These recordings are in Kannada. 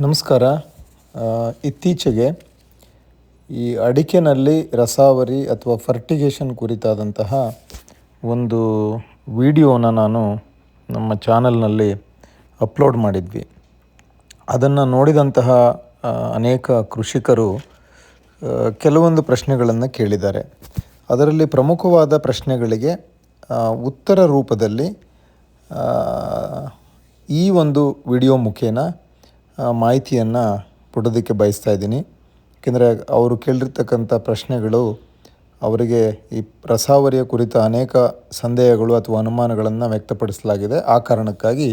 ನಮಸ್ಕಾರ. ಇತ್ತೀಚೆಗೆ ಈ ಅಡಿಕೆನಲ್ಲಿ ರಸಾವರಿ ಅಥವಾ ಫರ್ಟಿಗೇಷನ್ ಕುರಿತಾದಂತಹ ಒಂದು ವಿಡಿಯೋನ ನಾನು ನಮ್ಮ ಚಾನಲ್ನಲ್ಲಿ ಅಪ್ಲೋಡ್ ಮಾಡಿದ್ವಿ. ಅದನ್ನು ನೋಡಿದಂತಹ ಅನೇಕ ಕೃಷಿಕರು ಕೆಲವೊಂದು ಪ್ರಶ್ನೆಗಳನ್ನು ಕೇಳಿದ್ದಾರೆ. ಅದರಲ್ಲಿ ಪ್ರಮುಖವಾದ ಪ್ರಶ್ನೆಗಳಿಗೆ ಉತ್ತರ ರೂಪದಲ್ಲಿ ಈ ಒಂದು ವಿಡಿಯೋ ಮುಖೇನ ಮಾಹಿತಿಯನ್ನು ಕೊಡೋದಕ್ಕೆ ಬಯಸ್ತಾ ಇದ್ದೀನಿ. ಏಕೆಂದರೆ ಅವರು ಕೇಳಿರ್ತಕ್ಕಂಥ ಪ್ರಶ್ನೆಗಳು ಅವರಿಗೆ ಈ ರಸಾವರಿಯ ಕುರಿತ ಅನೇಕ ಸಂದೇಹಗಳು ಅಥವಾ ಅನುಮಾನಗಳನ್ನು ವ್ಯಕ್ತಪಡಿಸಲಾಗಿದೆ. ಆ ಕಾರಣಕ್ಕಾಗಿ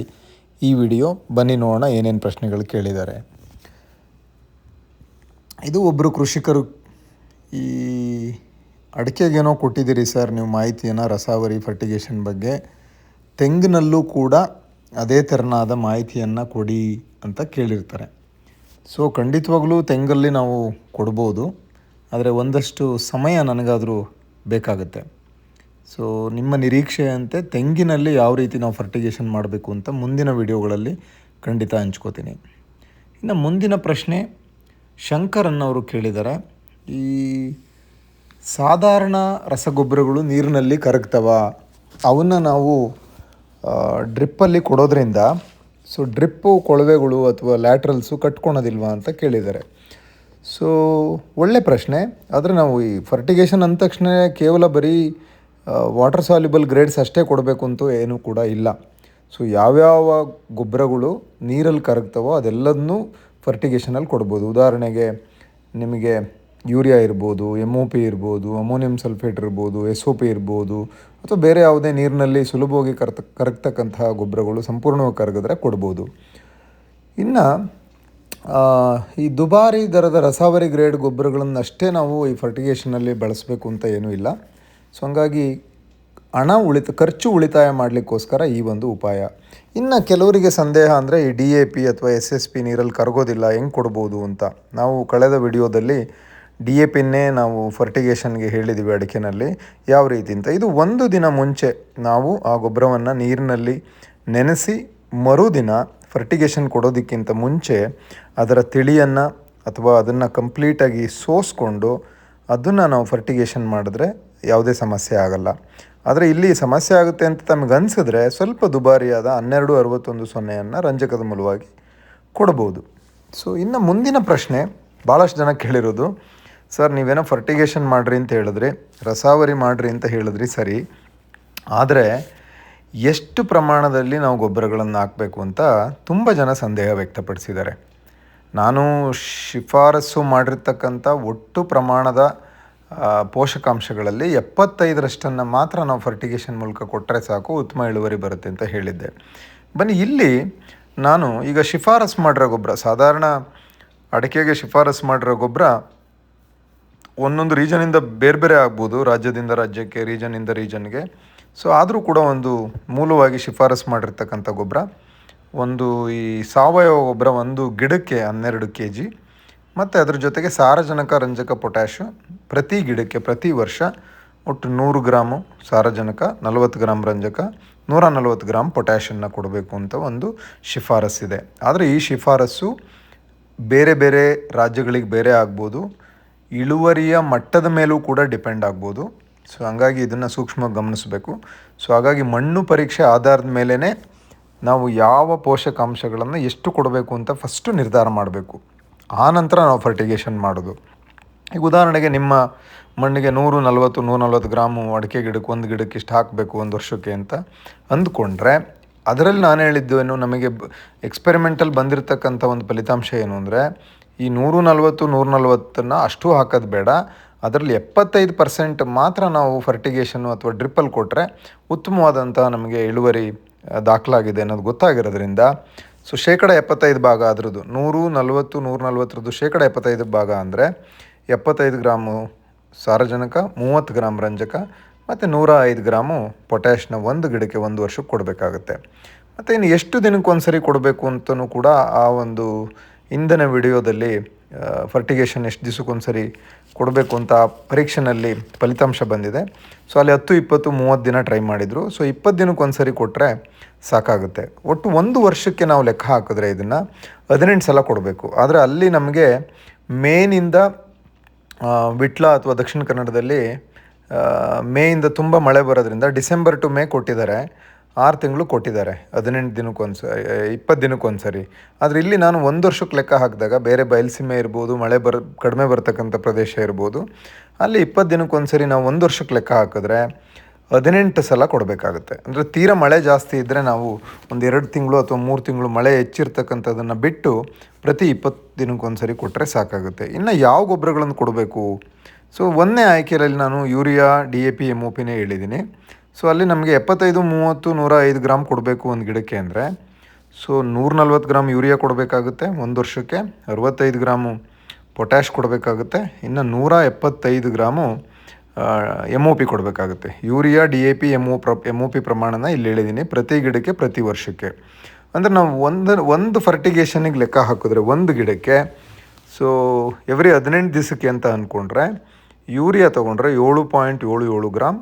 ಈ ವಿಡಿಯೋ ಬನ್ನಿ ನೋಡೋಣ ಏನೇನು ಪ್ರಶ್ನೆಗಳು ಕೇಳಿದ್ದಾರೆ. ಇದು ಒಬ್ಬರು ಕೃಷಿಕರು ಈ ಅಡಿಕೆಗೇನೋ ಕೊಟ್ಟಿದ್ದೀರಿ ಸರ್, ನೀವು ಮಾಹಿತಿಯನ್ನು ರಸಾವರಿ ಫರ್ಟಿಗೇಷನ್ ಬಗ್ಗೆ. ತೆಂಗಿನಲ್ಲೂ ಕೂಡ ಅದೇ ತೆರನಾದ ಮಾಹಿತಿಯನ್ನು ಕೊಡಿ ಅಂತ ಕೇಳಿರ್ತಾರೆ. ಸೊ ಖಂಡಿತವಾಗ್ಲೂ ತೆಂಗಲ್ಲಿ ನಾವು ಕೊಡ್ಬೋದು, ಆದರೆ ಒಂದಷ್ಟು ಸಮಯ ನನಗಾದರೂ ಬೇಕಾಗುತ್ತೆ. ಸೊ ನಿಮ್ಮ ನಿರೀಕ್ಷೆಯಂತೆ ತೆಂಗಿನಲ್ಲಿ ಯಾವ ರೀತಿ ನಾವು ಫರ್ಟಿಗೇಷನ್ ಮಾಡಬೇಕು ಅಂತ ಮುಂದಿನ ವಿಡಿಯೋಗಳಲ್ಲಿ ಖಂಡಿತ ಹಂಚ್ಕೋತೀನಿ. ಇನ್ನು ಮುಂದಿನ ಪ್ರಶ್ನೆ ಶಂಕರನ್ನವರು ಕೇಳಿದ್ದಾರೆ ಈ ಸಾಧಾರಣ ರಸಗೊಬ್ಬರಗಳು ನೀರಿನಲ್ಲಿ ಕರಗ್ತವ? ಅವನ್ನ ನಾವು ಡ್ರಿಪ್ಪಲ್ಲಿ ಕೊಡೋದ್ರಿಂದ ಸೊ ಡ್ರಿಪ್ಪು, ಕೊಳವೆಗಳು ಅಥವಾ ಲ್ಯಾಟ್ರಲ್ಸು ಕಟ್ಕೊಳೋದಿಲ್ವಾ ಅಂತ ಕೇಳಿದ್ದಾರೆ. ಸೊ ಒಳ್ಳೆ ಪ್ರಶ್ನೆ. ಆದರೆ ನಾವು ಈ ಫರ್ಟಿಗೇಷನ್ ಅಂದ ತಕ್ಷಣ ಕೇವಲ ಬರೀ ವಾಟರ್ ಸಾಲ್ಯುಬಲ್ ಗ್ರೇಡ್ಸ್ ಅಷ್ಟೇ ಕೊಡಬೇಕು ಅಂತೂ ಏನೂ ಕೂಡ ಇಲ್ಲ. ಸೊ ಯಾವ್ಯಾವ ಗೊಬ್ಬರಗಳು ನೀರಲ್ಲಿ ಕರಗ್ತವೋ ಅದೆಲ್ಲದನ್ನೂ ಫರ್ಟಿಗೇಷನಲ್ಲಿ ಕೊಡ್ಬೋದು. ಉದಾಹರಣೆಗೆ ನಿಮಗೆ ಯೂರಿಯಾ ಇರ್ಬೋದು ಎಂ ಒ ಪಿ ಇರ್ಬೋದು, ಅಮೋನಿಯಂ ಸಲ್ಫೇಟ್ ಇರ್ಬೋದು, ಎಸ್ ಒ ಪಿ ಇರ್ಬೋದು, ಅಥವಾ ಬೇರೆ ಯಾವುದೇ ನೀರಿನಲ್ಲಿ ಸುಲಭವಾಗಿ ಕರ್ತ, ಕರಗ್ತಕ್ಕಂತಹ ಗೊಬ್ಬರಗಳು ಸಂಪೂರ್ಣವಾಗಿ ಕರಗಿದ್ರೆ ಕೊಡ್ಬೋದು. ಇನ್ನು ಈ ದುಬಾರಿ ದರದ ರಸಾವರಿ ಗ್ರೇಡ್ ಗೊಬ್ಬರಗಳನ್ನು ಅಷ್ಟೇ ನಾವು ಈ ಫರ್ಟಿಗೇಷನಲ್ಲಿ ಬಳಸಬೇಕು ಅಂತ ಏನೂ ಇಲ್ಲ. ಸೊ ಹಂಗಾಗಿ ಹಣ ಉಳಿತ, ಖರ್ಚು ಉಳಿತಾಯ ಮಾಡಲಿಕ್ಕೋಸ್ಕರ ಈ ಒಂದು ಉಪಾಯ. ಇನ್ನು ಕೆಲವರಿಗೆ ಸಂದೇಹ ಅಂದರೆ ಈ ಡಿ ಎ ಪಿ ಅಥವಾ ಎಸ್ ಎಸ್ ಪಿ ನೀರಲ್ಲಿ ಕರಗೋದಿಲ್ಲ, ಹೆಂಗೆ ಕೊಡ್ಬೋದು ಅಂತ. ನಾವು ಕಳೆದ ವಿಡಿಯೋದಲ್ಲಿ ಡಿ ಎ ಪಿನ್ನೇ ನಾವು ಫರ್ಟಿಗೇಷನ್ಗೆ ಹೇಳಿದ್ದೀವಿ ಅಡಿಕೆನಲ್ಲಿ. ಯಾವ ರೀತಿ ಅಂತ. ಇದು ಒಂದು ದಿನ ಮುಂಚೆ ನಾವು ಆ ಗೊಬ್ಬರವನ್ನು ನೀರಿನಲ್ಲಿ ನೆನೆಸಿ ಮರುದಿನ ಫರ್ಟಿಗೇಷನ್ ಕೊಡೋದಕ್ಕಿಂತ ಮುಂಚೆ ಅದರ ತಿಳಿಯನ್ನು ಅಥವಾ ಅದನ್ನು ಕಂಪ್ಲೀಟಾಗಿ ಸೋಸ್ಕೊಂಡು ಅದನ್ನು ನಾವು ಫರ್ಟಿಗೇಷನ್ ಮಾಡಿದ್ರೆ ಯಾವುದೇ ಸಮಸ್ಯೆ ಆಗಲ್ಲ. ಆದರೆ ಇಲ್ಲಿ ಸಮಸ್ಯೆ ಆಗುತ್ತೆ ಅಂತ ತಮಗೆ ಅನಿಸಿದ್ರೆ ಸ್ವಲ್ಪ ದುಬಾರಿಯಾದ ಹನ್ನೆರಡು ಅರವತ್ತೊಂದು ಸೊನ್ನೆಯನ್ನು ರಂಜಕದ ಮೂಲವಾಗಿ ಕೊಡ್ಬೋದು. ಸೊ ಇನ್ನು ಮುಂದಿನ ಪ್ರಶ್ನೆ ಭಾಳಷ್ಟು ಜನ ಕೇಳಿರೋದು ಸರ್, ನೀವೇನೋ ಫರ್ಟಿಗೇಷನ್ ಮಾಡಿರಿ ಅಂತ ಹೇಳಿದ್ರಿ, ರಸಾವರಿ ಮಾಡಿರಿ ಅಂತ ಹೇಳಿದ್ರಿ ಸರಿ. ಆದರೆ ಎಷ್ಟು ಪ್ರಮಾಣದಲ್ಲಿ ನಾವು ಗೊಬ್ಬರಗಳನ್ನು ಹಾಕಬೇಕು ಅಂತ ತುಂಬ ಜನ ಸಂದೇಹ ವ್ಯಕ್ತಪಡಿಸಿದ್ದಾರೆ. ನಾನು ಶಿಫಾರಸು ಮಾಡಿರ್ತಕ್ಕಂಥ ಒಟ್ಟು ಪ್ರಮಾಣದ ಪೋಷಕಾಂಶಗಳಲ್ಲಿ ಎಪ್ಪತ್ತೈದರಷ್ಟನ್ನು ಮಾತ್ರ ನಾವು ಫರ್ಟಿಗೇಷನ್ ಮೂಲಕ ಕೊಟ್ಟರೆ ಸಾಕು, ಉತ್ತಮ ಇಳುವರಿ ಬರುತ್ತೆ ಅಂತ ಹೇಳಿದ್ದೆ. ಬನ್ನಿ, ಇಲ್ಲಿ ನಾನು ಈಗ ಶಿಫಾರಸು ಮಾಡಿರೋ ಗೊಬ್ಬರ, ಸಾಧಾರಣ ಅಡಿಕೆಗೆ ಶಿಫಾರಸು ಮಾಡಿರೋ ಗೊಬ್ಬರ ಒಂದೊಂದು ರೀಜನಿಂದ ಬೇರೆ ಬೇರೆ ಆಗ್ಬೋದು, ರಾಜ್ಯದಿಂದ ರಾಜ್ಯಕ್ಕೆ ರೀಜನಿಂದ ರೀಜನ್ಗೆ ಸೊ ಆದರೂ ಕೂಡ ಒಂದು ಮೂಲವಾಗಿ ಶಿಫಾರಸು ಮಾಡಿರ್ತಕ್ಕಂಥ ಗೊಬ್ಬರ ಒಂದು ಈ ಸಾವಯವ ಗೊಬ್ಬರ ಒಂದು ಗಿಡಕ್ಕೆ ಹನ್ನೆರಡು ಕೆ ಜಿ ಮತ್ತು ಅದ್ರ ಜೊತೆಗೆ ಸಾರಜನಕ ರಂಜಕ ಪೊಟ್ಯಾಶು ಪ್ರತಿ ಗಿಡಕ್ಕೆ ಪ್ರತಿ ವರ್ಷ ಒಟ್ಟು ನೂರು ಗ್ರಾಮು ಸಾರಜನಕ, ನಲವತ್ತು ಗ್ರಾಮ್ ರಂಜಕ, ನೂರ ನಲವತ್ತು ಗ್ರಾಮ್ ಪೊಟ್ಯಾಷನ್ನ ಕೊಡಬೇಕು ಅಂತ ಒಂದು ಶಿಫಾರಸ್ಸಿದೆ ಆದರೆ ಈ ಶಿಫಾರಸ್ಸು ಬೇರೆ ಬೇರೆ ರಾಜ್ಯಗಳಿಗೆ ಬೇರೆ ಆಗ್ಬೋದು. ಇಳುವರಿಯ ಮಟ್ಟದ ಮೇಲೂ ಕೂಡ ಡಿಪೆಂಡ್ ಆಗ್ಬೋದು. ಸೊ ಹಂಗಾಗಿ ಇದನ್ನು ಸೂಕ್ಷ್ಮವಾಗಿ ಗಮನಿಸಬೇಕು. ಸೊ ಹಾಗಾಗಿ ಮಣ್ಣು ಪರೀಕ್ಷೆ ಆಧಾರದ ಮೇಲೇ ನಾವು ಯಾವ ಪೋಷಕಾಂಶಗಳನ್ನು ಎಷ್ಟು ಕೊಡಬೇಕು ಅಂತ ಫಸ್ಟು ನಿರ್ಧಾರ ಮಾಡಬೇಕು. ಆ ನಂತರ ನಾವು ಫರ್ಟಿಗೇಷನ್ ಮಾಡೋದು. ಈಗ ಉದಾಹರಣೆಗೆ ನಿಮ್ಮ ಮಣ್ಣಿಗೆ ನೂರು, ನಲ್ವತ್ತು ನೂರ ನಲ್ವತ್ತು ಗ್ರಾಮು ಅಡಿಕೆ ಗಿಡಕ್ಕೆ ಒಂದು ಗಿಡಕ್ಕೆ ಇಷ್ಟು ಹಾಕಬೇಕು ಒಂದು ವರ್ಷಕ್ಕೆ ಅಂತ ಅಂದ್ಕೊಂಡ್ರೆ ಅದರಲ್ಲಿ ನಾನು ಹೇಳಿದ್ದು ಏನು ನಮಗೆ ಎಕ್ಸ್ಪೆರಿಮೆಂಟಲ್ಲಿ ಬಂದಿರತಕ್ಕಂಥ ಒಂದು ಫಲಿತಾಂಶ ಏನು ಅಂದರೆ ಈ ನೂರು ನಲವತ್ತು, ನೂರ ನಲ್ವತ್ತನ್ನು ಅಷ್ಟು ಹಾಕೋದು ಬೇಡ. ಅದರಲ್ಲಿ ಎಪ್ಪತ್ತೈದು ಪರ್ಸೆಂಟ್ ಮಾತ್ರ ನಾವು ಫರ್ಟಿಗೇಷನ್ನು ಅಥವಾ ಡ್ರಿಪ್ಪಲ್ಲಿ ಕೊಟ್ಟರೆ ಉತ್ತಮವಾದಂಥ ನಮಗೆ ಇಳುವರಿ ದಾಖಲಾಗಿದೆ ಅನ್ನೋದು ಗೊತ್ತಾಗಿರೋದ್ರಿಂದ. ಸೊ ಶೇಕಡ ಎಪ್ಪತ್ತೈದು ಭಾಗ ಅದರದ್ದು. ನೂರು, ನಲವತ್ತು, ನೂರ ನಲವತ್ತರದ್ದು ಶೇಕಡ ಎಪ್ಪತ್ತೈದು ಭಾಗ ಅಂದರೆ ಎಪ್ಪತ್ತೈದು ಗ್ರಾಮು ಸಾರಜನಕ, ಮೂವತ್ತು ಗ್ರಾಮ್ ರಂಜಕ, ಮತ್ತು ನೂರ ಐದು ಗ್ರಾಮು ಪೊಟ್ಯಾಷ್ನ ಒಂದು ಗಿಡಕ್ಕೆ ಒಂದು ವರ್ಷಕ್ಕೆ ಕೊಡಬೇಕಾಗುತ್ತೆ. ಮತ್ತು ಇನ್ನು ಎಷ್ಟು ದಿನಕ್ಕೊಂದು ಸರಿ ಕೊಡಬೇಕು ಅಂತಲೂ ಕೂಡ ಆ ಒಂದು ಇಂದಿನ ವಿಡಿಯೋದಲ್ಲಿ ಫರ್ಟಿಗೇಷನ್ ಎಷ್ಟು ದಿವಸಕ್ಕೊಂದು ಸರಿ ಕೊಡಬೇಕು ಅಂತ ಪರೀಕ್ಷೆನಲ್ಲಿ ಫಲಿತಾಂಶ ಬಂದಿದೆ. ಸೊ ಅಲ್ಲಿ ಹತ್ತು, ಇಪ್ಪತ್ತು, ಮೂವತ್ತು ದಿನ ಟ್ರೈ ಮಾಡಿದರು. ಸೊ ಇಪ್ಪತ್ತು ದಿನಕ್ಕೆ ಒಂದು ಸರಿ ಕೊಟ್ಟರೆ ಸಾಕಾಗುತ್ತೆ. ಒಟ್ಟು ಒಂದು ವರ್ಷಕ್ಕೆ ನಾವು ಲೆಕ್ಕ ಹಾಕಿದ್ರೆ ಇದನ್ನು ಹದಿನೆಂಟು ಸಲ ಕೊಡಬೇಕು. ಆದರೆ ಅಲ್ಲಿ ನಮಗೆ ಮೇನಿಂದ ವಿಟ್ಲ ಅಥವಾ ದಕ್ಷಿಣ ಕನ್ನಡದಲ್ಲಿ ಮೇಯಿಂದ ತುಂಬ ಮಳೆ ಬರೋದ್ರಿಂದ ಡಿಸೆಂಬರ್ ಟು ಮೇ ಕೊಟ್ಟಿದ್ದಾರೆ. ಆರು ತಿಂಗಳು ಕೊಟ್ಟಿದ್ದಾರೆ. ಹದಿನೆಂಟು ದಿನಕ್ಕೊಂದು ಇಪ್ಪತ್ತು ದಿನಕ್ಕೊಂದು ಸರಿ ಆದರೆ ಇಲ್ಲಿ ನಾನು ಒಂದು ವರ್ಷಕ್ಕೆ ಲೆಕ್ಕ ಹಾಕಿದಾಗ ಬೇರೆ ಬಯಲುಸೀಮೆ ಇರ್ಬೋದು, ಮಳೆ ಬರ, ಕಡಿಮೆ ಬರ್ತಕ್ಕಂಥ ಪ್ರದೇಶ ಇರ್ಬೋದು, ಅಲ್ಲಿ ಇಪ್ಪತ್ತು ದಿನಕ್ಕೊಂದು ಸರಿ ನಾವು ಒಂದು ವರ್ಷಕ್ಕೆ ಲೆಕ್ಕ ಹಾಕಿದ್ರೆ ಹದಿನೆಂಟು ಸಲ ಕೊಡಬೇಕಾಗುತ್ತೆ. ಅಂದರೆ ತೀರಾ ಮಳೆ ಜಾಸ್ತಿ ಇದ್ದರೆ ನಾವು ಒಂದು ಎರಡು ತಿಂಗಳು ಅಥವಾ ಮೂರು ತಿಂಗಳು ಮಳೆ ಹೆಚ್ಚಿರ್ತಕ್ಕಂಥದ್ದನ್ನು ಬಿಟ್ಟು ಪ್ರತಿ ಇಪ್ಪತ್ತು ದಿನಕ್ಕೊಂದು ಸರಿ ಕೊಟ್ಟರೆ ಸಾಕಾಗುತ್ತೆ. ಇನ್ನು ಯಾವ ಗೊಬ್ಬರಗಳನ್ನು ಕೊಡಬೇಕು? ಸೊ, ಒಂದನೇ ಆಯ್ಕೆಯಲ್ಲಿ ನಾನು urea, D A P M O ಪಿನೇ ಹೇಳಿದ್ದೀನಿ. ಸೊ ಅಲ್ಲಿ ನಮಗೆ ಎಪ್ಪತ್ತೈದು, ಮೂವತ್ತು, ನೂರ ಐದು ಗ್ರಾಮ್ ಕೊಡಬೇಕು ಒಂದು ಗಿಡಕ್ಕೆ ಅಂದರೆ ಸೊ ನೂರ ನಲ್ವತ್ತು ಗ್ರಾಮ್ ಯೂರಿಯಾ ಕೊಡಬೇಕಾಗುತ್ತೆ ಒಂದು ವರ್ಷಕ್ಕೆ, ಅರವತ್ತೈದು ಗ್ರಾಮು ಪೊಟ್ಯಾಶ್ ಕೊಡಬೇಕಾಗುತ್ತೆ, ಇನ್ನು ನೂರ ಎಪ್ಪತ್ತೈದು ಗ್ರಾಮು ಎಂ ಒ ಪಿ ಕೊಡಬೇಕಾಗುತ್ತೆ. Urea D A P M O ಪ್ರ ಎಂ ಒ ಪಿ ಪ್ರಮಾಣನ ಇಲ್ಲಿ ಹೇಳಿದ್ದೀನಿ ಪ್ರತಿ ಗಿಡಕ್ಕೆ ಪ್ರತಿ ವರ್ಷಕ್ಕೆ. ಅಂದರೆ ನಾವು ಒಂದು ಒಂದು ಫರ್ಟಿಗೇಷನಿಗೆ ಲೆಕ್ಕ ಹಾಕಿದ್ರೆ ಒಂದು ಗಿಡಕ್ಕೆ ಸೊ ಎವ್ರಿ ಹದಿನೆಂಟು ದಿವಸಕ್ಕೆ ಅಂತ ಅಂದ್ಕೊಂಡ್ರೆ ಯೂರಿಯಾ ತೊಗೊಂಡ್ರೆ ಏಳು ಪಾಯಿಂಟ್ ಏಳು ಏಳು ಗ್ರಾಮ್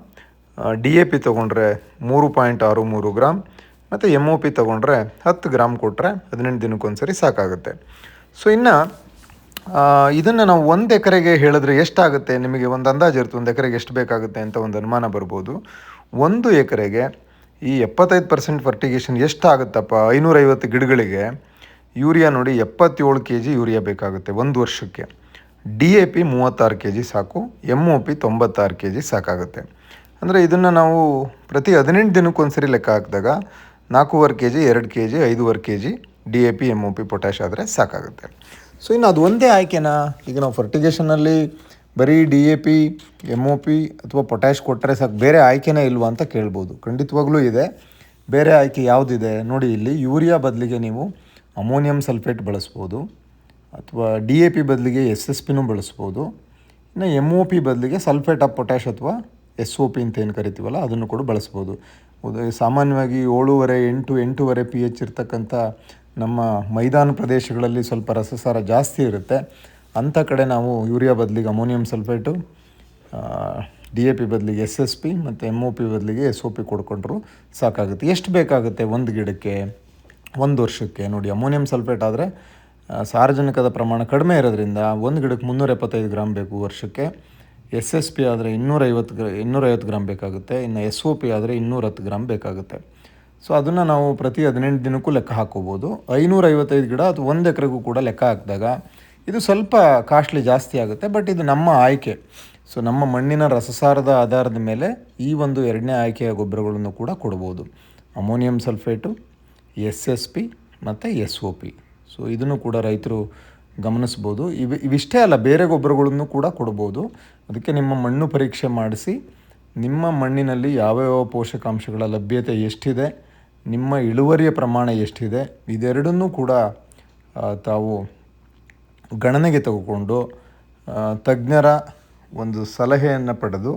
ಡಿ ಎ ಪಿ ತೊಗೊಂಡ್ರೆ ಮೂರು ಪಾಯಿಂಟ್ ಆರು ಮೂರು ಗ್ರಾಮ್ ಮತ್ತು ಎಂ ಒ ಪಿ ತೊಗೊಂಡ್ರೆ ಹತ್ತು ಗ್ರಾಮ್ ಕೊಟ್ಟರೆ ಹದಿನೆಂಟು ದಿನಕ್ಕೊಂದ್ಸರಿ ಸಾಕಾಗುತ್ತೆ. ಸೊ ಇನ್ನು ಇದನ್ನು ನಾವು ಒಂದು ಎಕರೆಗೆ ಹೇಳಿದ್ರೆ ಎಷ್ಟಾಗುತ್ತೆ? ನಿಮಗೆ ಒಂದು ಅಂದಾಜು ಇರುತ್ತೆ, ಒಂದು ಎಕರೆಗೆ ಎಷ್ಟು ಬೇಕಾಗುತ್ತೆ ಅಂತ ಒಂದು ಅನುಮಾನ ಬರ್ಬೋದು. ಒಂದು ಎಕರೆಗೆ ಈ ಎಪ್ಪತ್ತೈದು ಪರ್ಸೆಂಟ್ ಫರ್ಟಿಗೇಷನ್ ಎಷ್ಟಾಗುತ್ತಪ್ಪ? ಐನೂರೈವತ್ತು ಗಿಡಗಳಿಗೆ ಯೂರಿಯಾ ನೋಡಿ ಎಪ್ಪತ್ತೇಳು ಕೆ ಜಿ ಯೂರಿಯಾ ಬೇಕಾಗುತ್ತೆ ಒಂದು ವರ್ಷಕ್ಕೆ. ಡಿ ಎ ಪಿ ಮೂವತ್ತಾರು ಕೆ ಜಿ ಸಾಕು, ಎಂ ಒ ಪಿ ತೊಂಬತ್ತಾರು ಕೆ ಜಿ ಸಾಕಾಗುತ್ತೆ. ಅಂದರೆ ಇದನ್ನು ನಾವು ಪ್ರತಿ ಹದಿನೆಂಟು ದಿನಕ್ಕೊಂದ್ಸರಿ ಲೆಕ್ಕ ಹಾಕಿದಾಗ ನಾಲ್ಕೂವರೆ ಕೆ ಜಿ ಎರಡು ಕೆ ಜಿ ಐದೂವರೆ K G D A P M O P potash ಆದರೆ ಸಾಕಾಗುತ್ತೆ. ಸೊ ಇನ್ನು ಅದು ಒಂದೇ ಆಯ್ಕೆನಾ? ಈಗ ನಾವು ಫರ್ಟಿಗೇಷನಲ್ಲಿ ಬರೀ D A P M O P ಅಥವಾ ಪೊಟ್ಯಾಶ್ ಕೊಟ್ಟರೆ ಸಾಕು, ಬೇರೆ ಆಯ್ಕೆನೇ ಇಲ್ವಾ ಅಂತ ಕೇಳ್ಬೋದು. ಖಂಡಿತವಾಗ್ಲೂ ಇದೆ. ಬೇರೆ ಆಯ್ಕೆ ಯಾವುದಿದೆ? ನೋಡಿ, ಇಲ್ಲಿ ಯೂರಿಯಾ ಬದಲಿಗೆ ನೀವು ಅಮೋನಿಯಂ ಸಲ್ಫೇಟ್ ಬಳಸ್ಬೋದು. ಅಥವಾ ಡಿ ಎ ಪಿ ಬದಲಿಗೆ ಎಸ್ ಎಸ್ ಪಿನೂ ಬಳಸ್ಬೋದು. ಇನ್ನು ಎಂ ಒ ಪಿ ಬದಲಿಗೆ ಸಲ್ಫೇಟ್ ಆಫ್ ಪೊಟ್ಯಾಶ್ ಅಥವಾ ಎಸ್ ಒ ಪಿ ಅಂತ ಏನು ಕರಿತೀವಲ್ಲ, ಅದನ್ನು ಕೂಡ ಬಳಸ್ಬೋದು. ಸಾಮಾನ್ಯವಾಗಿ ಏಳೂವರೆ, ಎಂಟು, ಎಂಟೂವರೆ ಪಿ ಎಚ್ ಇರ್ತಕ್ಕಂಥ ನಮ್ಮ ಮೈದಾನ ಪ್ರದೇಶಗಳಲ್ಲಿ ಸ್ವಲ್ಪ ರಸಸಾರ ಜಾಸ್ತಿ ಇರುತ್ತೆ. ಅಂಥ ಕಡೆ ನಾವು ಯೂರಿಯಾ ಬದಲಿಗೆ ammonium sulphate D A P ಬದಲಿಗೆ ಎಸ್ ಎಸ್ ಪಿ ಮತ್ತು ಎಂ ಒ ಪಿ ಬದಲಿಗೆ ಎಸ್ ಒ ಪಿ ಕೊಡ್ಕೊಂಡ್ರು ಸಾಕಾಗುತ್ತೆ. ಎಷ್ಟು ಬೇಕಾಗುತ್ತೆ ಒಂದು ಗಿಡಕ್ಕೆ? ಒಂದು ವರ್ಷಕ್ಕೆ ನೋಡಿ, ಅಮೋನಿಯಂ ಸಲ್ಫೇಟ್ ಆದರೆ ಸಾರ್ವಜನಿಕದ ಪ್ರಮಾಣ ಕಡಿಮೆ ಇರೋದ್ರಿಂದ ಒಂದು ಗಿಡಕ್ಕೆ ಮುನ್ನೂರ ಎಪ್ಪತ್ತೈದು ಗ್ರಾಮ್ ಬೇಕು ವರ್ಷಕ್ಕೆ. ಎಸ್ ಎಸ್ ಪಿ ಆದರೆ ಇನ್ನೂರೈವತ್ತು ಗ್ರ, ಇನ್ನೂರೈವತ್ತು ಗ್ರಾಮ್ ಬೇಕಾಗುತ್ತೆ. ಇನ್ನು ಎಸ್ ಒ ಪಿ ಆದರೆ ಇನ್ನೂರತ್ತು ಗ್ರಾಮ್ ಬೇಕಾಗುತ್ತೆ. ಸೊ ಅದನ್ನು ನಾವು ಪ್ರತಿ ಹದಿನೆಂಟು ದಿನಕ್ಕೂ ಲೆಕ್ಕ ಹಾಕೋಬೋದು. ಐನೂರೈವತ್ತೈದು ಗಿಡ ಅಥವಾ ಒಂದು ಎಕರೆಗೂ ಕೂಡ ಲೆಕ್ಕ ಹಾಕಿದಾಗ ಇದು ಸ್ವಲ್ಪ ಕಾಸ್ಟ್ಲಿ ಜಾಸ್ತಿ ಆಗುತ್ತೆ. ಬಟ್ ಇದು ನಮ್ಮ ಆಯ್ಕೆ. ಸೊ ನಮ್ಮ ಮಣ್ಣಿನ ರಸಸಾರದ ಆಧಾರದ ಮೇಲೆ ಈ ಒಂದು ಎರಡನೇ ಆಯ್ಕೆಯ ಗೊಬ್ಬರಗಳನ್ನು ಕೂಡ ಕೊಡ್ಬೋದು. Ammonium sulphate, S S P ಮತ್ತು ಎಸ್ ಒ ಪಿ. ಸೊ ಇದನ್ನು ಕೂಡ ರೈತರು ಗಮನಿಸ್ಬೋದು. ಇವ, ಇವಿಷ್ಟೇ ಅಲ್ಲ, ಬೇರೆ ಗೊಬ್ಬರಗಳನ್ನು ಕೂಡ ಕೊಡ್ಬೋದು. ಅದಕ್ಕೆ ನಿಮ್ಮ ಮಣ್ಣು ಪರೀಕ್ಷೆ ಮಾಡಿಸಿ, ನಿಮ್ಮ ಮಣ್ಣಿನಲ್ಲಿ ಯಾವ ಯಾವ ಪೋಷಕಾಂಶಗಳ ಲಭ್ಯತೆ ಎಷ್ಟಿದೆ, ನಿಮ್ಮ ಇಳುವರಿಯ ಪ್ರಮಾಣ ಎಷ್ಟಿದೆ, ಇದೆರಡನ್ನೂ ಕೂಡ ತಾವು ಗಣನೆಗೆ ತಗೊಂಡು ತಜ್ಞರ ಒಂದು ಸಲಹೆಯನ್ನು ಪಡೆದು,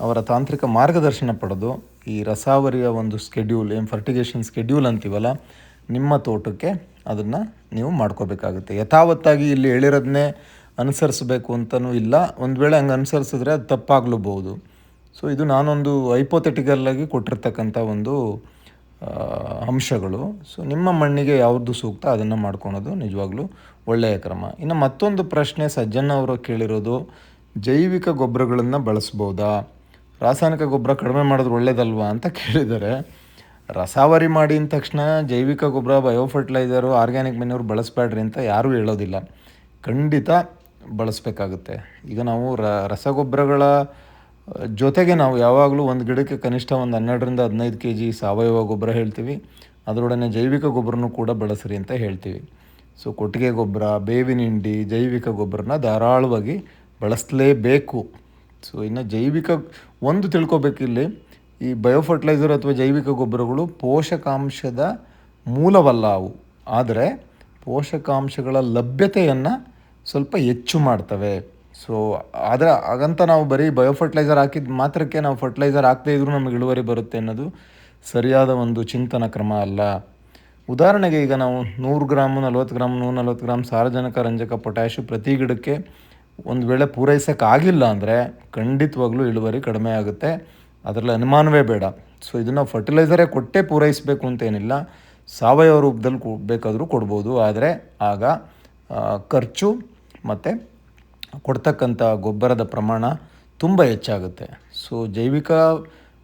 ಅವರ ತಾಂತ್ರಿಕ ಮಾರ್ಗದರ್ಶನ ಪಡೆದು, ಈ ರಸಾವರಿಯ ಒಂದು ಸ್ಕೆಡ್ಯೂಲ್ ಏನು ಫರ್ಟಿಗೇಷನ್ ಸ್ಕೆಡ್ಯೂಲ್ ಅಂತೀವಲ್ಲ, ನಿಮ್ಮ ತೋಟಕ್ಕೆ ಅದನ್ನು ನೀವು ಮಾಡ್ಕೋಬೇಕಾಗುತ್ತೆ. ಯಥಾವತ್ತಾಗಿ ಇಲ್ಲಿ ಹೇಳಿರೋದನ್ನೇ ಅನುಸರಿಸಬೇಕು ಅಂತಲೂ ಇಲ್ಲ. ಒಂದು ವೇಳೆ ಹಂಗೆ ಅನುಸರಿಸಿದ್ರೆ ಅದು ತಪ್ಪಾಗ್ಲೂಬಹುದು. ಸೊ ಇದು ನಾನೊಂದು ಹೈಪೋಥೆಟಿಕಲ್ ಆಗಿ ಕೊಟ್ಟಿರ್ತಕ್ಕಂಥ ಒಂದು ಅಂಶಗಳು. ಸೊ ನಿಮ್ಮ ಮಣ್ಣಿಗೆ ಯಾವುದು ಸೂಕ್ತ ಅದನ್ನು ಮಾಡ್ಕೊಳೋದು ನಿಜವಾಗ್ಲೂ ಒಳ್ಳೆಯ ಕ್ರಮ. ಇನ್ನು ಮತ್ತೊಂದು ಪ್ರಶ್ನೆ ಸಜ್ಜನ್ ಅವರು ಕೇಳಿರೋದು, ಜೈವಿಕ ಗೊಬ್ಬರಗಳನ್ನು ಬಳಸ್ಬೋದಾ? ರಾಸಾಯನಿಕ ಗೊಬ್ಬರ ಕಡಿಮೆ ಮಾಡೋದು ಒಳ್ಳೇದಲ್ವಾ ಅಂತ ಕೇಳಿದ್ದಾರೆ. ರಸಾವರಿ ಮಾಡಿದ ತಕ್ಷಣ ಜೈವಿಕ ಗೊಬ್ಬರ ಬಯೋ ಫರ್ಟಿಲೈಸರು ಆರ್ಗ್ಯಾನಿಕ್ ಮೆನ್ಯೂರ್ ಬಳಸಬೇಡ್ರಿ ಅಂತ ಯಾರೂ ಹೇಳೋದಿಲ್ಲ. ಖಂಡಿತ ಬಳಸಬೇಕಾಗುತ್ತೆ. ಈಗ ನಾವು ರ, ರಸಗೊಬ್ಬರಗಳ ಜೊತೆಗೆ ನಾವು ಯಾವಾಗಲೂ ಒಂದು ಗಿಡಕ್ಕೆ ಕನಿಷ್ಠ ಒಂದು ಹನ್ನೆರಡರಿಂದ ಹದಿನೈದು ಕೆ ಜಿ ಸಾವಯವ ಗೊಬ್ಬರ ಹೇಳ್ತೀವಿ. ಅದರೊಡನೆ ಜೈವಿಕ ಗೊಬ್ಬರನೂ ಕೂಡ ಬಳಸ್ರಿ ಅಂತ ಹೇಳ್ತೀವಿ. ಸೊ, ಕೊಟ್ಟಿಗೆ ಗೊಬ್ಬರ, ಬೇವಿನ ಹಿಂಡಿ, ಜೈವಿಕ ಗೊಬ್ಬರನ ಧಾರಾಳವಾಗಿ ಬಳಸಲೇಬೇಕು. ಸೊ, ಇನ್ನು ಜೈವಿಕ, ಒಂದು ತಿಳ್ಕೊಬೇಕಿಲ್ಲಿ ಈ ಬಯೋ ಫರ್ಟಿಲೈಸರ್ ಅಥವಾ ಜೈವಿಕ ಗೊಬ್ಬರಗಳು ಪೋಷಕಾಂಶದ ಮೂಲವಲ್ಲ ಅವು. ಆದರೆ ಪೋಷಕಾಂಶಗಳ ಲಭ್ಯತೆಯನ್ನು ಸ್ವಲ್ಪ ಹೆಚ್ಚು ಮಾಡ್ತವೆ. ಸೊ ಆದರೆ ಹಾಗಂತ ನಾವು ಬರೀ ಬಯೋ ಫರ್ಟಿಲೈಸರ್ ಹಾಕಿದ ಮಾತ್ರಕ್ಕೆ ನಾವು ಫರ್ಟಿಲೈಸರ್ ಹಾಕದೇ ಇದ್ರೂ ನಮಗೆ ಇಳುವರಿ ಬರುತ್ತೆ ಅನ್ನೋದು ಸರಿಯಾದ ಒಂದು ಚಿಂತನ ಕ್ರಮ ಅಲ್ಲ. ಉದಾಹರಣೆಗೆ ಈಗ ನಾವು ನೂರು ಗ್ರಾಮ್ ನಲ್ವತ್ತು ಗ್ರಾಮ್ ನೂರ ನಲ್ವತ್ತು ಗ್ರಾಮ್ ಸಾರಜನಕ, ರಂಜಕ ಪೊಟ್ಯಾಶು ಪ್ರತಿ ಗಿಡಕ್ಕೆ ಒಂದು ವೇಳೆ ಪೂರೈಸೋಕ್ಕಾಗಿಲ್ಲ ಅಂದರೆ ಖಂಡಿತವಾಗ್ಲೂ ಇಳುವರಿ ಕಡಿಮೆ ಆಗುತ್ತೆ. ಅದರಲ್ಲಿ ಅನುಮಾನವೇ ಬೇಡ. ಸೊ ಇದನ್ನು ಫರ್ಟಿಲೈಸರೇ ಕೊಟ್ಟೇ ಪೂರೈಸಬೇಕು ಅಂತೇನಿಲ್ಲ. ಸಾವಯವ ರೂಪದಲ್ಲಿ ಕೊ, ಬೇಕಾದರೂ ಕೊಡ್ಬೋದು. ಆದರೆ, ಆಗ ಖರ್ಚು ಮತ್ತು ಕೊಡ್ತಕ್ಕಂಥ ಗೊಬ್ಬರದ ಪ್ರಮಾಣ ತುಂಬ ಹೆಚ್ಚಾಗುತ್ತೆ. ಸೊ ಜೈವಿಕ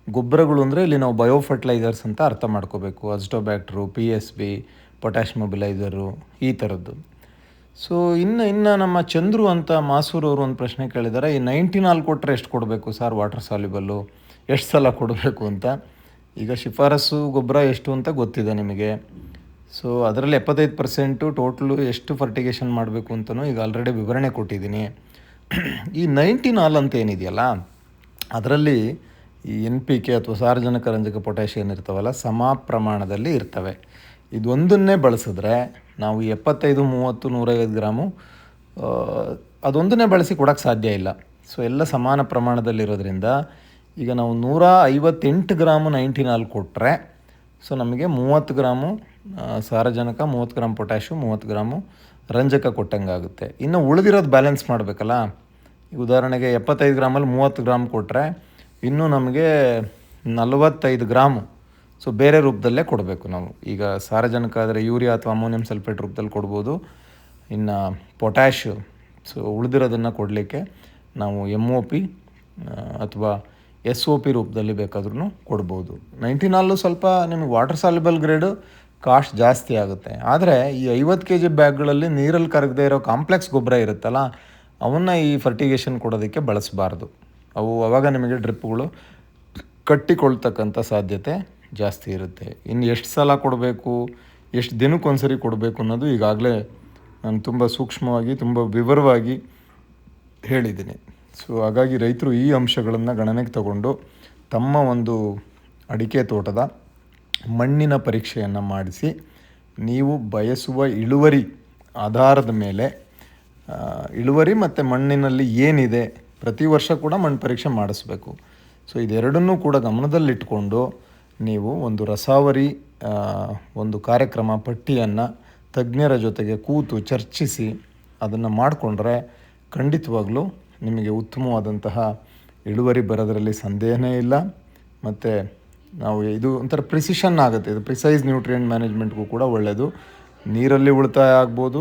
ಗೊಬ್ಬರಗಳು ಅಂದರೆ ಇಲ್ಲಿ ನಾವು ಬಯೋ ಫರ್ಟಿಲೈಸರ್ಸ್ ಅಂತ ಅರ್ಥ ಮಾಡ್ಕೋಬೇಕು. Azotobacter P S B potash mobiliser ಈ ಥರದ್ದು ಸೊ ಇನ್ನು ಇನ್ನು ನಮ್ಮ ಚಂದ್ರು ಅಂತ ಮಾಸೂರು ಅವರು ಒಂದು ಪ್ರಶ್ನೆ ಕೇಳಿದ್ದಾರೆ ಈ ನೈಂಟಿ ನಾಲ್ಕು ಕೊಟ್ಟರೆ ಎಷ್ಟು ಕೊಡಬೇಕು ಸರ್ ವಾಟರ್ ಸಾಲ್ಯುಬಲ್ಲು ಎಷ್ಟು ಸಲ ಕೊಡಬೇಕು ಅಂತ? ಈಗ ಶಿಫಾರಸು ಗೊಬ್ಬರ ಎಷ್ಟು ಅಂತ ಗೊತ್ತಿದೆ ನಿಮಗೆ. ಸೊ ಅದರಲ್ಲಿ ಎಪ್ಪತ್ತೈದು ಪರ್ಸೆಂಟು ಟೋಟ್ಲು ಎಷ್ಟು ಫರ್ಟಿಗೇಷನ್ ಮಾಡಬೇಕು ಅಂತಲೂ ಈಗ ಆಲ್ರೆಡಿ ವಿವರಣೆ ಕೊಟ್ಟಿದ್ದೀನಿ. ಈ ನೈಂಟಿ ನಾಲ್ ಅಂತ ಏನಿದೆಯಲ್ಲ, ಅದರಲ್ಲಿ ಈ ಎನ್ ಪಿ ಕೆ ಅಥವಾ ಸಾರಜನಕ ರಂಜಕ ಪೊಟ್ಯಾಷಿಯನ್ ಏನಿರ್ತಾವಲ್ಲ, ಸಮ ಪ್ರಮಾಣದಲ್ಲಿ ಇರ್ತವೆ. ಇದೊಂದನ್ನೇ ಬಳಸಿದ್ರೆ ನಾವು ಎಪ್ಪತ್ತೈದು, ಮೂವತ್ತು, ನೂರೈವತ್ತು ಗ್ರಾಮು ಅದೊಂದನ್ನೇ ಬಳಸಿ ಕೊಡೋಕ್ಕೆ ಸಾಧ್ಯ ಇಲ್ಲ. ಸೊ ಎಲ್ಲ ಸಮಾನ ಪ್ರಮಾಣದಲ್ಲಿರೋದ್ರಿಂದ ಈಗ ನಾವು ನೂರ ಐವತ್ತೆಂಟು ಗ್ರಾಮು ನೈಂಟಿ ನಾಲ್ಕು ಕೊಟ್ಟರೆ ಸೊ ನಮಗೆ ಮೂವತ್ತು ಗ್ರಾಮು ಸಾರಜನಕ, ಮೂವತ್ತು ಗ್ರಾಮ್ ಪೊಟ್ಯಾಷು ಮೂವತ್ತು ಗ್ರಾಮು ರಂಜಕ ಕೊಟ್ಟಂಗಾಗುತ್ತೆ. ಇನ್ನು ಉಳಿದಿರೋದು ಬ್ಯಾಲೆನ್ಸ್ ಮಾಡಬೇಕಲ್ಲ ಉದಾಹರಣೆಗೆ ಎಪ್ಪತ್ತೈದು ಗ್ರಾಮಲ್ಲಿ ಮೂವತ್ತು ಗ್ರಾಮ್ ಕೊಟ್ಟರೆ ಇನ್ನೂ ನಮಗೆ ನಲವತ್ತೈದು ಗ್ರಾಮು ಸೊ ಬೇರೆ ರೂಪದಲ್ಲೇ ಕೊಡಬೇಕು ನಾವು. ಈಗ ಸಾರಜನಕ ಆದರೆ ಯೂರಿಯಾ ಅಥವಾ ಅಮೋನಿಯಂ ಸಲ್ಫೇಟ್ ರೂಪದಲ್ಲಿ ಕೊಡ್ಬೋದು. ಇನ್ನು ಪೊಟ್ಯಾಶ್ ಸೊ ಉಳಿದಿರೋದನ್ನು ಕೊಡಲಿಕ್ಕೆ ನಾವು ಎಂ ಒ ಪಿ ಅಥವಾ ಎಸ್ ಒ ಪಿ ರೂಪದಲ್ಲಿ ಬೇಕಾದ್ರೂ ಕೊಡ್ಬೋದು. ನೈಂಟಿ ನಾಲ್ಲು ಸ್ವಲ್ಪ ನಿಮಗೆ ವಾಟರ್ ಸಾಲ್ಯುಬಲ್ ಗ್ರೇಡು ಕಾಸ್ಟ್ ಜಾಸ್ತಿ ಆಗುತ್ತೆ. ಆದರೆ ಈ ಐವತ್ತು ಕೆ ಜಿ ಬ್ಯಾಗ್ಗಳಲ್ಲಿ ನೀರಲ್ಲಿ ಕರಗದೇ ಇರೋ ಕಾಂಪ್ಲೆಕ್ಸ್ ಗೊಬ್ಬರ ಇರುತ್ತಲ್ಲ, ಅವನ್ನ ಈ ಫರ್ಟಿಗೇಷನ್ ಕೊಡೋದಕ್ಕೆ ಬಳಸಬಾರ್ದು. ಅವು ಅವಾಗ ನಿಮಗೆ ಡ್ರಿಪ್ಗಳು ಕಟ್ಟಿಕೊಳ್ತಕ್ಕಂಥ ಸಾಧ್ಯತೆ ಜಾಸ್ತಿ ಇರುತ್ತೆ. ಇನ್ನು ಎಷ್ಟು ಸಲ ಕೊಡಬೇಕು, ಎಷ್ಟು ದಿನಕ್ಕೊಂದ್ಸರಿ ಕೊಡಬೇಕು ಅನ್ನೋದು ಈಗಾಗಲೇ ನಾನು ತುಂಬ ಸೂಕ್ಷ್ಮವಾಗಿ, ತುಂಬ ವಿವರವಾಗಿ ಹೇಳಿದ್ದೀನಿ. ಸೊ ಹಾಗಾಗಿ ರೈತರು ಈ ಅಂಶಗಳನ್ನು ಗಣನೆಗೆ ತಗೊಂಡು ತಮ್ಮ ಒಂದು ಅಡಿಕೆ ತೋಟದ ಮಣ್ಣಿನ ಪರೀಕ್ಷೆಯನ್ನು ಮಾಡಿಸಿ, ನೀವು ಬಯಸುವ ಇಳುವರಿ ಆಧಾರದ ಮೇಲೆ ಇಳುವರಿ ಮತ್ತು ಮಣ್ಣಿನಲ್ಲಿ ಏನಿದೆ ಪ್ರತಿ ವರ್ಷ ಕೂಡ ಮಣ್ಣು ಪರೀಕ್ಷೆ ಮಾಡಿಸ್ಬೇಕು. ಸೊ ಇದೆರಡನ್ನೂ ಕೂಡ ಗಮನದಲ್ಲಿಟ್ಕೊಂಡು ನೀವು ಒಂದು ರಸಾವರಿ ಒಂದು ಕಾರ್ಯಕ್ರಮ, ಪಟ್ಟಿಯನ್ನು ತಜ್ಞರ ಜೊತೆಗೆ ಕೂತು ಚರ್ಚಿಸಿ ಅದನ್ನು ಮಾಡಿಕೊಂಡ್ರೆ ಖಂಡಿತವಾಗ್ಲೂ ನಿಮಗೆ ಉತ್ತಮವಾದಂತಹ ಇಳುವರಿ ಬರೋದರಲ್ಲಿ ಸಂದೇಹನೇ ಇಲ್ಲ. ಮತ್ತು ನಾವು ಇದು ಒಂಥರ ಪ್ರಿಸಿಷನ್ ಆಗುತ್ತೆ. ಇದು ಪ್ರಿಸೈಸ್ ನ್ಯೂಟ್ರಿಯೆಂಟ್ ಮ್ಯಾನೇಜ್ಮೆಂಟ್ಗೂ ಕೂಡ ಒಳ್ಳೆಯದು ನೀರಲ್ಲಿ ಉಳಿತಾಯ ಆಗ್ಬೋದು,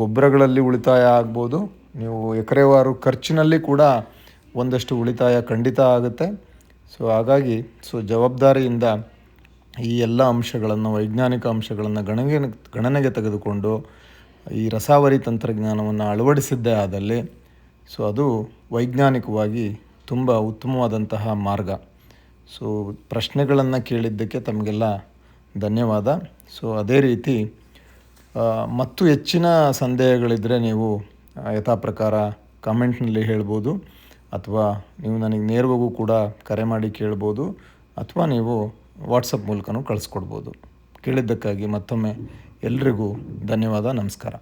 ಗೊಬ್ಬರಗಳಲ್ಲಿ ಉಳಿತಾಯ ಆಗ್ಬೋದು. ನೀವು ಎಕರೆವಾರು ಖರ್ಚಿನಲ್ಲಿ ಕೂಡ ಒಂದಷ್ಟು ಉಳಿತಾಯ ಖಂಡಿತ ಆಗುತ್ತೆ. ಸೊ ಹಾಗಾಗಿ ಸೊ ಜವಾಬ್ದಾರಿಯಿಂದ ಈ ಎಲ್ಲ ಅಂಶಗಳನ್ನು, ವೈಜ್ಞಾನಿಕ ಅಂಶಗಳನ್ನು ಗಣನೆಗೆ ಗಣನೆಗೆ ತೆಗೆದುಕೊಂಡು ಈ ರಸಾವರಿ ತಂತ್ರಜ್ಞಾನವನ್ನು ಅಳವಡಿಸಿದ್ದೇ ಆದಲ್ಲಿ ಸೊ ಅದು ವೈಜ್ಞಾನಿಕವಾಗಿ ತುಂಬ ಉತ್ತಮವಾದಂತಹ ಮಾರ್ಗ. ಸೊ ಪ್ರಶ್ನೆಗಳನ್ನು ಕೇಳಿದ್ದಕ್ಕೆ ತಮಗೆಲ್ಲ ಧನ್ಯವಾದ. ಸೊ ಅದೇ ರೀತಿ ಮತ್ತು ಹೆಚ್ಚಿನ ಸಂದೇಹಗಳಿದ್ದರೆ ನೀವು ಯಥಾ ಪ್ರಕಾರ ಕಾಮೆಂಟ್ನಲ್ಲಿ ಹೇಳ್ಬೋದು. ಅಥವಾ ನೀವು ನನಗೆ ನೇರವಾಗೂ ಕೂಡ ಕರೆ ಮಾಡಿ ಕೇಳ್ಬೋದು ಅಥವಾ ನೀವು ವಾಟ್ಸಪ್ ಮೂಲಕನೂ ಕಳಿಸ್ಕೊಡ್ಬೋದು. ಕೇಳಿದ್ದಕ್ಕಾಗಿ ಮತ್ತೊಮ್ಮೆ ಎಲ್ರಿಗೂ ಧನ್ಯವಾದ, ನಮಸ್ಕಾರ.